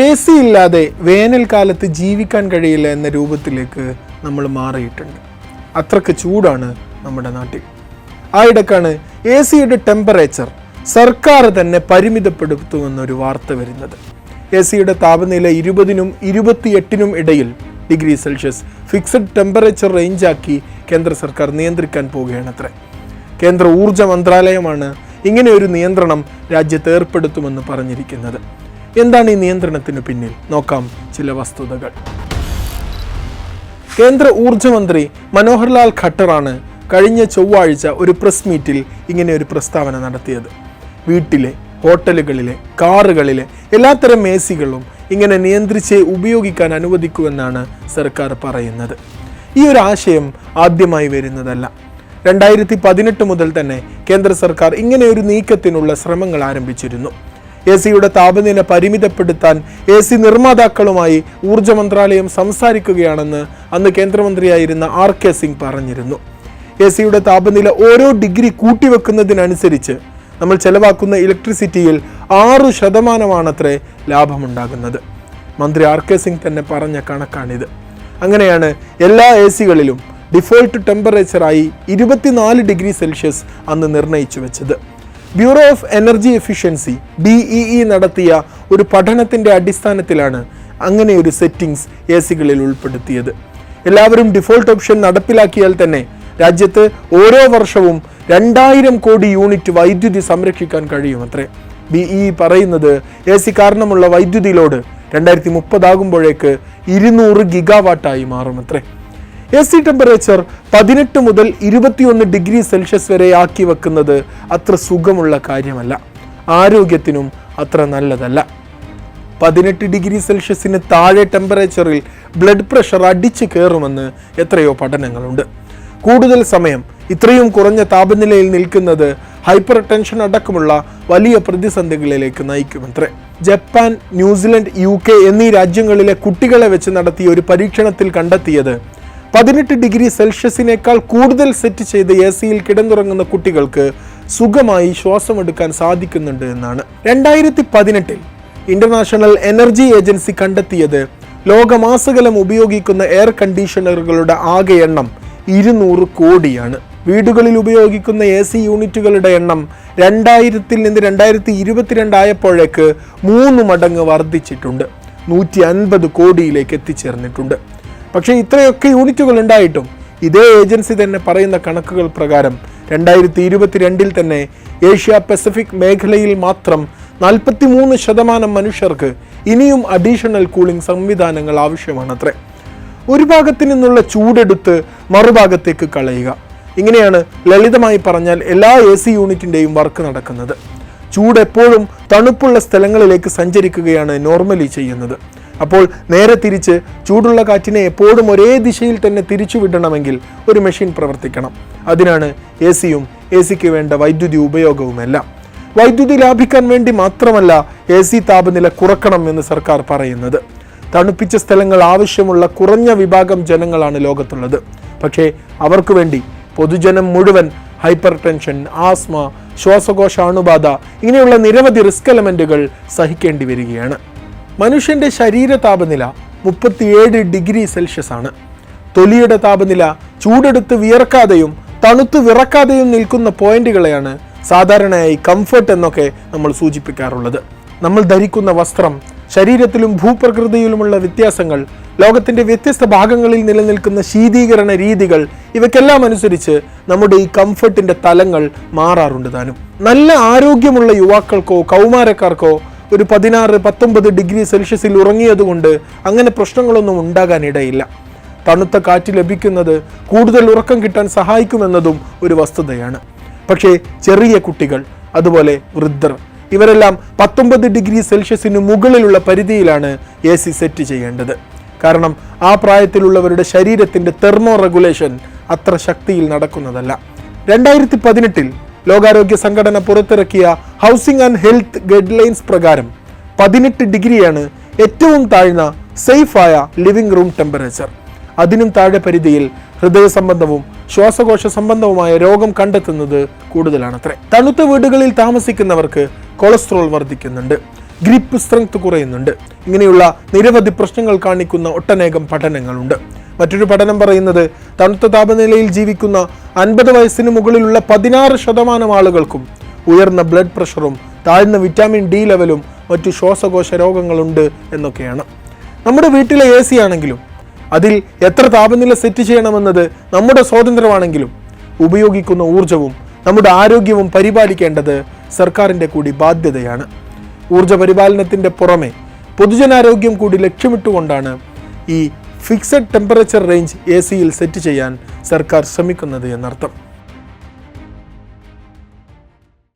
A C ഇല്ലാതെ വേനൽക്കാലത്ത് ജീവിക്കാൻ കഴിയില്ല എന്ന രൂപത്തിലേക്ക് നമ്മൾ മാറിയിട്ടുണ്ട്. അത്രയ്ക്ക് ചൂടാണ് നമ്മുടെ നാട്ടിൽ. ആ ഇടക്കാണ് എ സിയുടെ ടെമ്പറേച്ചർ സർക്കാർ തന്നെ പരിമിതപ്പെടുത്തുമെന്നൊരു വാർത്ത വരുന്നത്. എ സിയുടെ താപനില ഇരുപതിനും ഇരുപത്തിയെട്ടിനും ഇടയിൽ ഡിഗ്രി സെൽഷ്യസ് ഫിക്സഡ് ടെമ്പറേച്ചർ റേഞ്ചാക്കി കേന്ദ്ര സർക്കാർ നിയന്ത്രിക്കാൻ പോവുകയാണത്രേ. കേന്ദ്ര ഊർജ മന്ത്രാലയമാണ് ഇങ്ങനെ ഒരു നിയന്ത്രണം രാജ്യത്ത് ഏർപ്പെടുത്തുമെന്ന് പറഞ്ഞിരിക്കുന്നത്. എന്താണ് ഈ നിയന്ത്രണത്തിന് പിന്നിൽ? നോക്കാം ചില വസ്തുതകൾ. കേന്ദ്ര ഊർജമന്ത്രി മനോഹർലാൽ ഖട്ടറാണ് കഴിഞ്ഞ ചൊവ്വാഴ്ച ഒരു പ്രസ് മീറ്റിൽ ഇങ്ങനെ ഒരു പ്രസ്താവന നടത്തിയത്. വീട്ടിലെ ഹോട്ടലുകളിലെ കാറുകളിലെ എല്ലാത്തരം എ സികളും ഇങ്ങനെ നിയന്ത്രിച്ച് ഉപയോഗിക്കാൻ അനുവദിക്കുമെന്നാണ് സർക്കാർ പറയുന്നത്. ഈ ഒരു ആശയം ആദ്യമായി വരുന്നതല്ല. രണ്ടായിരത്തി പതിനെട്ട് മുതൽ തന്നെ കേന്ദ്ര സർക്കാർ ഇങ്ങനെ ഒരു നീക്കത്തിനുള്ള ശ്രമങ്ങൾ ആരംഭിച്ചിരുന്നു. എ സിയുടെ താപനില പരിമിതപ്പെടുത്താൻ എ സി നിർമ്മാതാക്കളുമായി ഊർജ മന്ത്രാലയം സംസാരിക്കുകയാണെന്ന് അന്ന് കേന്ദ്രമന്ത്രിയായിരുന്ന ആർ കെ സിംഗ് പറഞ്ഞിരുന്നു. എ സിയുടെ താപനില ഓരോ ഡിഗ്രി കൂട്ടിവെക്കുന്നതിനനുസരിച്ച് നമ്മൾ ചെലവാക്കുന്ന ഇലക്ട്രിസിറ്റിയിൽ ആറു ശതമാനമാണത്രേ ലാഭമുണ്ടാകുന്നത്. മന്ത്രി ആർ കെ സിംഗ് തന്നെ പറഞ്ഞ കണക്കാണിത്. അങ്ങനെയാണ് എല്ലാ എ സികളിലും ഡിഫോൾട്ട് ടെമ്പറേച്ചറായി ഇരുപത്തിനാല് ഡിഗ്രി സെൽഷ്യസ് അന്ന് നിർണയിച്ചു വെച്ചത്. Bureau of energy efficiency BEE നടത്തിയ ഒരു പഠനത്തിന്റെ അടിസ്ഥാനത്തിലാണ് അങ്ങനെ ഒരു സെറ്റിംഗ്സ് എ സികളിൽ ഉൾപ്പെടുത്തിയത്. എല്ലാവരും ഡിഫോൾട്ട് ഓപ്ഷൻ നടപ്പിലാക്കിയാൽ തന്നെ രാജ്യത്ത് ഓരോ വർഷവും രണ്ടായിരം കോടി യൂണിറ്റ് വൈദ്യുതി സംരക്ഷിക്കാൻ കഴിയുമത്രേ ഇ പറയുന്നത് എ സി കാരണമുള്ള വൈദ്യുതി ലോഡ് രണ്ടായിരത്തി മുപ്പതാകുമ്പോഴേക്ക് ഇരുന്നൂറ് ഗിഗാവാട്ടായി മാറുമത്രേ എ സി ടെമ്പറേച്ചർ പതിനെട്ട് മുതൽ ഇരുപത്തിയൊന്ന് ഡിഗ്രി സെൽഷ്യസ് വരെ ആക്കി വെക്കുന്നത് അത്ര സുഖമുള്ള കാര്യമല്ല. ആരോഗ്യത്തിനും അത്ര നല്ലതല്ല. പതിനെട്ട് ഡിഗ്രി സെൽഷ്യസിന് താഴെ ടെമ്പറേച്ചറിൽ ബ്ലഡ് പ്രഷർ അടിച്ചു കയറുമെന്ന് എത്രയോ പഠനങ്ങളുണ്ട്. കൂടുതൽ സമയം ഇത്രയും കുറഞ്ഞ താപനിലയിൽ നിൽക്കുന്നത് ഹൈപ്പർ ടെൻഷൻ അടക്കമുള്ള വലിയ പ്രതിസന്ധികളിലേക്ക് നയിക്കുമത്രേ. ജപ്പാൻ ന്യൂസിലൻഡ് യു എന്നീ രാജ്യങ്ങളിലെ കുട്ടികളെ വെച്ച് നടത്തിയ ഒരു പരീക്ഷണത്തിൽ കണ്ടെത്തിയത് പതിനെട്ട് ഡിഗ്രി സെൽഷ്യസിനേക്കാൾ കൂടുതൽ സെറ്റ് ചെയ്ത് എ സിയിൽ കിടന്നുറങ്ങുന്ന കുട്ടികൾക്ക് സുഖമായി ശ്വാസമെടുക്കാൻ സാധിക്കുന്നുണ്ട് എന്നാണ്. രണ്ടായിരത്തി പതിനെട്ടിൽ ഇന്റർനാഷണൽ എനർജി ഏജൻസി കണ്ടെത്തിയത് ലോകമാസകലം ഉപയോഗിക്കുന്ന എയർ കണ്ടീഷണറുകളുടെ ആകെ എണ്ണം ഇരുന്നൂറ് കോടിയാണ്. വീടുകളിൽ ഉപയോഗിക്കുന്ന എ സി യൂണിറ്റുകളുടെ എണ്ണം രണ്ടായിരത്തിൽ നിന്ന് രണ്ടായിരത്തി ഇരുപത്തിരണ്ടായപ്പോഴേക്ക് മൂന്ന് മടങ്ങ് വർദ്ധിച്ചിട്ടുണ്ട്. നൂറ്റി അൻപത് കോടിയിലേക്ക് എത്തിച്ചേർന്നിട്ടുണ്ട്. പക്ഷേ ഇത്രയൊക്കെ യൂണിറ്റുകൾ ഉണ്ടായിട്ടും ഇതേ ഏജൻസി തന്നെ പറയുന്ന കണക്കുകൾ പ്രകാരം രണ്ടായിരത്തി ഇരുപത്തിരണ്ടിൽ തന്നെ ഏഷ്യ പസഫിക് മേഖലയിൽ മാത്രം നാൽപ്പത്തി മൂന്ന് ശതമാനം മനുഷ്യർക്ക് ഇനിയും അഡീഷണൽ കൂളിംഗ് സംവിധാനങ്ങൾ ആവശ്യമാണത്രേ. ഒരു ഭാഗത്തു നിന്നുള്ള ചൂടെടുത്ത് മറുഭാഗത്തേക്ക് കളയുക. ഇങ്ങനെയാണ് ലളിതമായി പറഞ്ഞാൽ എല്ലാ എ സി യൂണിറ്റിന്റെയും വർക്ക് നടക്കുന്നത്. ചൂട് എപ്പോഴും തണുപ്പുള്ള സ്ഥലങ്ങളിലേക്ക് സഞ്ചരിക്കുകയാണ് നോർമലി ചെയ്യുന്നത്. അപ്പോൾ നേരെ തിരിച്ച് ചൂടുള്ള കാറ്റിനെ എപ്പോഴും ഒരേ ദിശയിൽ തന്നെ തിരിച്ചു വിടണമെങ്കിൽ ഒരു മെഷീൻ പ്രവർത്തിക്കണം. അതിനാണ് എ സിയും എ സിക്ക് വേണ്ട വൈദ്യുതി ഉപയോഗവുമെല്ലാം. വൈദ്യുതി ലാഭിക്കാൻ വേണ്ടി മാത്രമല്ല എ സി താപനില കുറക്കണം എന്ന് സർക്കാർ പറയുന്നത്. തണുപ്പിച്ച സ്ഥലങ്ങൾ ആവശ്യമുള്ള കുറഞ്ഞ വിഭാഗം ജനങ്ങളാണ് ലോകത്തുള്ളത്. പക്ഷേ അവർക്ക് വേണ്ടി പൊതുജനം മുഴുവൻ ഹൈപ്പർ ടെൻഷൻ ആസ്മ ശ്വാസകോശ അണുബാധ ഇങ്ങനെയുള്ള നിരവധി റിസ്ക് എലമെന്റുകൾ സഹിക്കേണ്ടി വരികയാണ്. മനുഷ്യന്റെ ശരീര താപനില മുപ്പത്തിയേഴ് ഡിഗ്രി സെൽഷ്യസ് ആണ്. തൊലിയുടെ താപനില ചൂടെടുത്ത് വിയർക്കാതെയും തണുത്ത് വിറക്കാതെയും നിൽക്കുന്ന പോയിന്റുകളെയാണ് സാധാരണയായി കംഫർട്ട് എന്നൊക്കെ നമ്മൾ സൂചിപ്പിക്കാറുള്ളത്. നമ്മൾ ധരിക്കുന്ന വസ്ത്രം ശരീരത്തിലും ഭൂപ്രകൃതിയിലുമുള്ള വ്യത്യാസങ്ങൾ ലോകത്തിന്റെ വ്യത്യസ്ത ഭാഗങ്ങളിൽ നിലനിൽക്കുന്ന ശീതീകരണ രീതികൾ ഇവയ്ക്കെല്ലാം അനുസരിച്ച് നമ്മുടെ ഈ കംഫർട്ടിന്റെ തലങ്ങൾ മാറാറുണ്ട് താനും. നല്ല ആരോഗ്യമുള്ള യുവാക്കൾക്കോ കൗമാരക്കാർക്കോ ഒരു പതിനാറ് പത്തൊമ്പത് ഡിഗ്രി സെൽഷ്യസിൽ ഉറങ്ങിയതുകൊണ്ട് അങ്ങനെ പ്രശ്നങ്ങളൊന്നും ഉണ്ടാകാനിടയില്ല. തണുത്ത കാറ്റ് ലഭിക്കുന്നത് കൂടുതൽ ഉറക്കം കിട്ടാൻ സഹായിക്കുമെന്നതും ഒരു വസ്തുതയാണ്. പക്ഷേ ചെറിയ കുട്ടികൾ അതുപോലെ വൃദ്ധർ ഇവരെല്ലാം പത്തൊമ്പത് ഡിഗ്രി സെൽഷ്യസിന് മുകളിലുള്ള പരിധിയിലാണ് എ സി സെറ്റ് ചെയ്യേണ്ടത്. കാരണം ആ പ്രായത്തിലുള്ളവരുടെ ശരീരത്തിന്റെ തെർമോ റെഗുലേഷൻ അത്ര ശക്തിയിൽ നടക്കുന്നതല്ല. രണ്ടായിരത്തി പതിനെട്ടിൽ ലോകാരോഗ്യ സംഘടന പുറത്തിറക്കിയ housing and health guidelines പ്രകാരം പതിനെട്ട് ഡിഗ്രിയാണ് ഏറ്റവും താഴ്ന്ന സേഫായ ലിവിംഗ് റൂം ടെമ്പറേച്ചർ. അതിനും താഴെ പരിധിയിൽ ഹൃദയ സംബന്ധവും ശ്വാസകോശ സംബന്ധവുമായ രോഗം കണ്ടെത്തുന്നത് കൂടുതലാണത്രേ. തണുത്ത വീടുകളിൽ താമസിക്കുന്നവർക്ക് കൊളസ്ട്രോൾ വർദ്ധിക്കുന്നുണ്ട് ഗ്രിപ്പ് സ്ട്രെങ്ത് കുറയുന്നുണ്ട്. ഇങ്ങനെയുള്ള നിരവധി പ്രശ്നങ്ങൾ കാണിക്കുന്ന ഒട്ടനേകം പഠനങ്ങളുണ്ട്. മറ്റൊരു പഠനം പറയുന്നത് തണുത്ത താപനിലയിൽ ജീവിക്കുന്ന അൻപത് വയസ്സിന് മുകളിലുള്ള പതിനാറ് ശതമാനം ആളുകൾക്കും ഉയർന്ന ബ്ലഡ് പ്രഷറും താഴ്ന്ന വിറ്റാമിൻ ഡി ലെവലും മറ്റു ശ്വാസകോശ രോഗങ്ങളുണ്ട് എന്നൊക്കെയാണ്. നമ്മുടെ വീട്ടിലെ എ സി ആണെങ്കിലും അതിൽ എത്ര താപനില സെറ്റ് ചെയ്യണമെന്നത് നമ്മുടെ സ്വാതന്ത്ര്യമാണെങ്കിലും ഉപയോഗിക്കുന്ന ഊർജവും നമ്മുടെ ആരോഗ്യവും പരിപാലിക്കേണ്ടത് സർക്കാരിന്റെ കൂടി ബാധ്യതയാണ്. ഊർജ പരിപാലനത്തിന്റെ പുറമെ പൊതുജനാരോഗ്യം കൂടി ലക്ഷ്യമിട്ടുകൊണ്ടാണ് ഈ ഫിക്സഡ് ടെമ്പറേച്ചർ റേഞ്ച് എ സിയിൽ സെറ്റ് ചെയ്യാൻ സർക്കാർ ശ്രമിക്കുന്നത് എന്നർത്ഥം.